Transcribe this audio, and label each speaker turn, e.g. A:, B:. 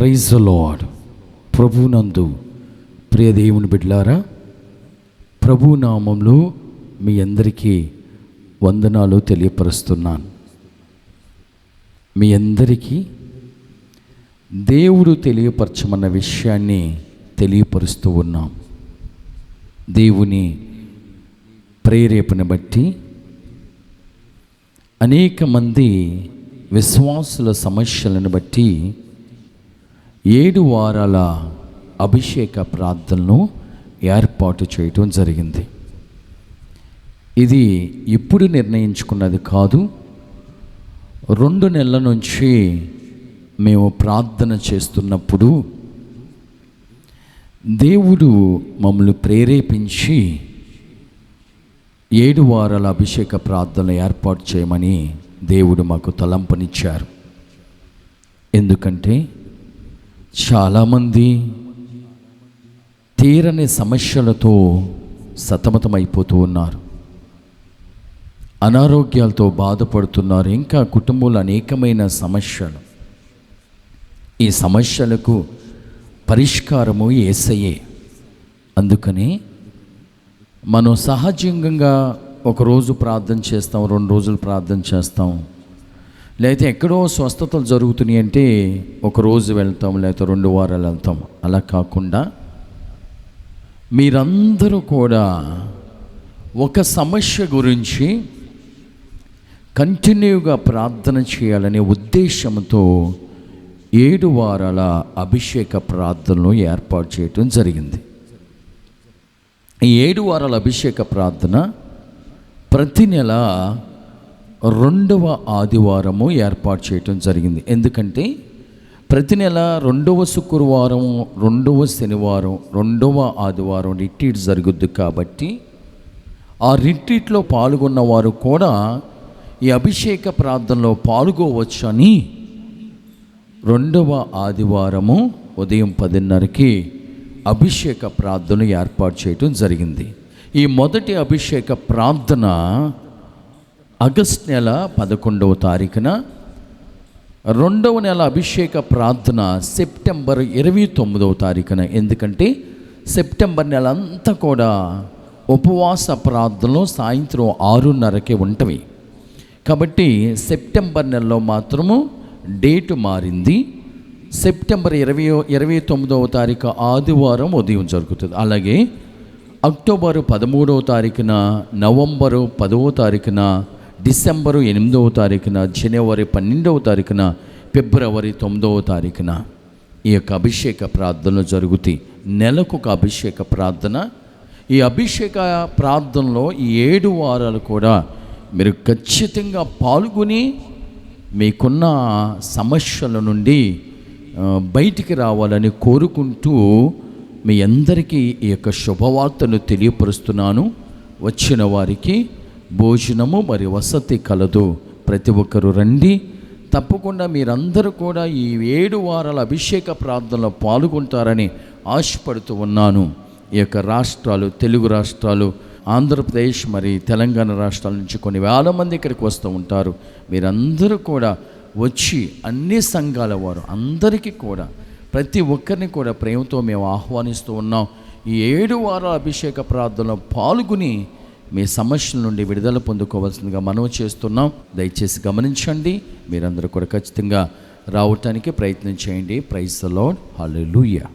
A: Praise lord ప్రభునందు ప్రియ దేవుని బిడ్లారా ప్రభు నామంలో మీ అందరికీ వందనాలు తెలియపరుస్తున్నాను. మీ అందరికీ దేవుడు తెలియపరచమన్న విషయాన్ని తెలియపరుస్తూ ఉన్నాం. దేవుని ప్రేరేపణ బట్టి అనేక మంది విశ్వాసుల సమస్యలను బట్టి ఏడు వారాల అభిషేక ప్రార్థనను ఏర్పాటు చేయటం జరిగింది. ఇది ఇప్పుడు నిర్ణయించుకున్నది కాదు రెండు నెలల నుంచి మేము ప్రార్థన చేస్తున్నప్పుడు దేవుడు మమ్మల్ని ప్రేరేపించి ఏడు వారాల అభిషేక ప్రార్థన ఏర్పాటు చేయమని దేవుడు మాకు తలంపనిచ్చారు. ఎందుకంటే చాలామంది తీరని సమస్యలతో సతమతమైపోతూ ఉన్నారు. అనారోగ్యాలతో బాధపడుతున్నారు. ఇంకా కుటుంబంలో అనేకమైన సమస్యలు. ఈ సమస్యలకు పరిష్కారము ఏసయ్యే. అందుకని మనం సహజంగా ఒకరోజు ప్రార్థన చేస్తాం రెండు రోజులు ప్రార్థన చేస్తాం. లేకపోతే ఎక్కడో స్వస్థతలు జరుగుతున్నాయి అంటే ఒక రోజు వెళ్తాం లేకపోతే రెండు వారాలు వెళ్తాం. అలా కాకుండా మీరందరూ కూడా ఒక సమస్య గురించి కంటిన్యూగా ప్రార్థన చేయాలనే ఉద్దేశంతో ఏడు వారాల అభిషేక ప్రార్థనలు ఏర్పాటు చేయటం జరిగింది. ఈ ఏడు వారాల అభిషేక ప్రార్థన ప్రతి నెల రెండవ ఆదివారము ఏర్పాటు చేయటం జరిగింది. ఎందుకంటే ప్రతి నెల రెండవ శుక్రవారం రెండవ శనివారం రెండవ ఆదివారం రిట్రీట్ జరుగుద్ది కాబట్టి ఆ రిట్రీట్లో పాల్గొన్న వారు కూడా ఈ అభిషేక ప్రార్థనలో పాల్గొవచ్చని రెండవ ఆదివారము ఉదయం పదిన్నరకి అభిషేక ప్రార్థన ఏర్పాటు చేయటం జరిగింది. ఈ మొదటి అభిషేక ప్రార్థన ఆగస్ట్ నెల పదకొండవ తారీఖున రెండవ నెల అభిషేక ప్రార్థన సెప్టెంబర్ ఇరవై తొమ్మిదవ తారీఖున. ఎందుకంటే సెప్టెంబర్ నెల అంతా కూడా ఉపవాస ప్రార్థనలు సాయంత్రం ఆరున్నరకే ఉంటవి. కాబట్టి సెప్టెంబర్ నెలలో మాత్రము డేటు మారింది. సెప్టెంబర్ ఇరవై ఇరవై తొమ్మిదవ తారీఖు ఆదివారం ఉదయం జరుగుతుంది. అలాగే అక్టోబర్ పదమూడవ తారీఖున నవంబరు పదవ తారీఖున డిసెంబరు ఎనిమిదవ తారీఖున జనవరి పన్నెండవ తారీఖున ఫిబ్రవరి తొమ్మిదవ తారీఖున ఈ యొక్క అభిషేక ప్రార్థనలు జరుగుతాయి. నెలకు ఒక అభిషేక ప్రార్థన. ఈ అభిషేక ప్రార్థనలో ఈ ఏడు వారాలు కూడా మీరు ఖచ్చితంగా పాల్గొని మీకున్న సమస్యల నుండి బయటికి రావాలని కోరుకుంటూ మీ అందరికీ ఈ యొక్క శుభవార్తను తెలియపరుస్తున్నాను. వచ్చిన వారికి భోజనము మరి వసతి కలదు. ప్రతి ఒక్కరు రండి. తప్పకుండా మీరందరూ కూడా ఈ ఏడు వారాల అభిషేక ప్రార్థనలో పాల్గొంటారని ఆశపడుతూ ఉన్నాను. ఈ యొక్క రాష్ట్రాలు తెలుగు రాష్ట్రాలు ఆంధ్రప్రదేశ్ మరి తెలంగాణ రాష్ట్రాల నుంచి కొన్ని వేల మంది ఇక్కడికి వస్తూ ఉంటారు. మీరందరూ కూడా వచ్చి అన్ని సంఘాల వారు అందరికీ కూడా ప్రతి ఒక్కరిని కూడా ప్రేమతో మేము ఆహ్వానిస్తూ ఉన్నాం. ఈ ఏడు వారాల అభిషేక ప్రార్థనలో పాల్గొని మీ సమస్యల నుండి విడుదల పొందుకోవాల్సిందిగా మనవి చేస్తున్నాం. దయచేసి గమనించండి. మీరందరూ కూడా ఖచ్చితంగా రావటానికి ప్రయత్నం చేయండి. Praise the Lord. హల్లెలూయా.